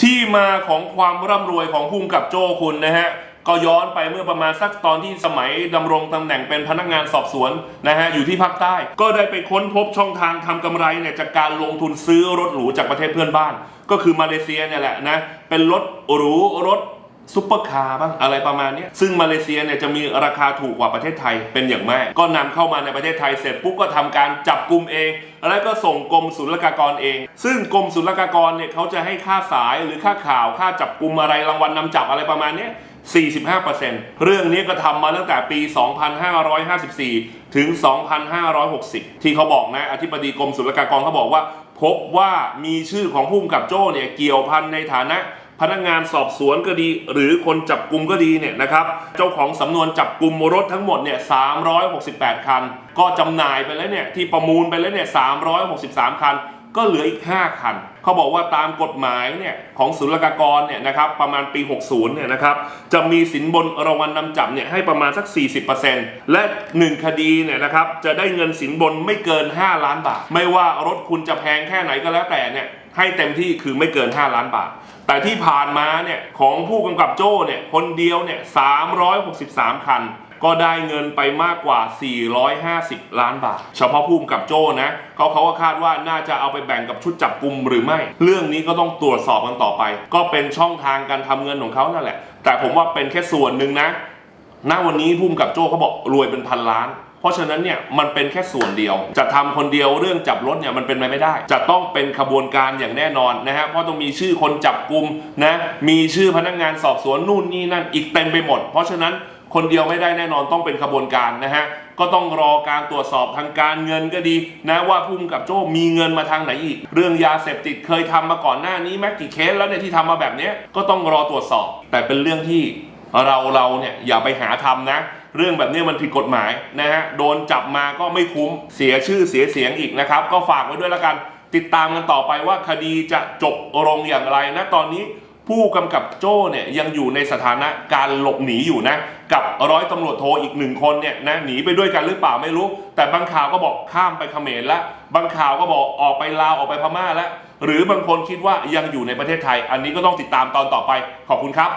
ที่มาของความร่ำรวยของภูมิกับโจ้คุณนะฮะก็ย้อนไปเมื่อประมาณสักตอนที่สมัยดำรงตำแหน่งเป็นพนักงานสอบสวนนะฮะอยู่ที่ภาคใต้ ก็ได้ไปค้นพบช่องทางทำกำไรเนี่ยจากการลงทุนซื้อรถหรูจากประเทศเพื่อนบ้าน ก็คือมาเลเซียเนี่ยแหละนะเป็นรถหรูรถ ซุปเปอร์คาร์บ้างอะไรประมาณนี้ซึ่งมาเลเซียเนี่ยจะมีราคาถูกกว่าประเทศไทยเป็นอย่างมาก ก็นำเข้ามาในประเทศไทยเสร็จปุ๊บก็ทำการจับกลุ่มเอง แล้วก็ส่งกรมศุลกากรเอง ซึ่งกรมศุลกากรเนี่ยเขาจะให้ค่าสายหรือค่าข่าวค่าจับกลุ่มอะไรรางวัลนนำจับอะไรประมาณนี้45%เรื่องนี้ก็ทำมาตั้งแต่ปี 2554 ถึง 2560 ที่เขาบอกนะ อธิบดีกรมศุลกากรเขาบอกว่า พบว่ามีชื่อของผู้กำกับโจ้เนี่ยเกี่ยวพันในฐานะ พนักงานสอบสวนก็ดี หรือคนจับกลุ่มก็ดีเนี่ยนะครับเจ้าของสำนวนจับกลุ่มรถทั้งหมดเนี่ย368 คัน ก็จำหน่ายไปแล้วเนี่ยที่ประมูลไปแล้วเนี่ย363 คัน ก็เหลืออีก 5 คัน เขาบอกว่าตามกฎหมายเนี่ยของศุลกากรเนี่ยนะครับประมาณปี 60เนี่ยนะครับจะมีสินบนรางวัลนำจับเนี่ยให้ประมาณสัก 40%และ 1 คดีเนี่ยนะครับจะได้เงินสินบนไม่เกิน 5 ล้านบาท ไม่ว่ารถคุณจะแพงแค่ไหนก็แล้วแต่เนี่ยให้เต็มที่คือไม่เกิน 5 ล้านบาท แต่ที่ผ่านมาเนี่ยของผู้กำกับโจ้เนี่ยคนเดียวเนี่ย363 คัน ก็ได้เงินไปมากกว่า 450 ล้านบาท เฉพาะผู้กำกับโจ้นะเขาเขาก็คาดว่าน่าจะเอาไปแบ่งกับชุดจับกลุ่มหรือไม่ เรื่องนี้ก็ต้องตรวจสอบกันต่อไป ก็เป็นช่องทางการทำเงินของเขานั่นแหละ แต่ผมว่าเป็นแค่ส่วนหนึ่งนะณวันนี้ภูมิกับโจ้เขาบอกรวยเป็นพันล้านเพราะฉะนั้นเนี่ยมันเป็นแค่ส่วนเดียว จะทำคนเดียวเรื่องจับรถเนี่ยมันเป็นไปไม่ได้ จะต้องเป็นขบวนการอย่างแน่นอนนะฮะเพราะต้องมีชื่อคนจับกลุ่มนะมีชื่อพนักงานสอบสวนนู่นนี่นั่นอีกเต็มไปหมด เพราะฉะนั้น คนเดียวไม่ได้แน่นอนต้องเป็นขบวนการนะฮะก็ต้องรอการตรวจสอบทางการเงินก็ดีนะว่าภูมิกับโจ้มีเงินมาทางไหนอีก เรื่องยาเสพติดเคยทำมาก่อนหน้านี้แม้กี่เคสแล้วเนี่ยที่ทำมาแบบนี้ก็ต้องรอตรวจสอบ แต่เป็นเรื่องที่เราเราเนี่ยอย่าไปหาทำนะ เรื่องแบบนี้มันผิดกฎหมายนะฮะโดนจับมาก็ไม่คุ้มเสียชื่อเสียเสียงอีกนะครับ ก็ฝากไว้ด้วยแล้วกัน ติดตามกันต่อไปว่าคดีจะจบลงอย่างไรนะตอนนี้ ผู้กำกับโจ้เนี่ยยังอยู่ในสถานะการหลบหนีอยู่นะ กับร้อยตำรวจโทอีกหนึ่งคนเนี่ยนะหนีไปด้วยกันหรือเปล่าไม่รู้ แต่บางข่าวก็บอกข้ามไปเขมรละบางข่าวก็บอกออกไปลาวออกไปพม่าแล้วหรือบางคนคิดว่ายังอยู่ในประเทศไทย อันนี้ก็ต้องติดตามตอนต่อไปขอบคุณครับ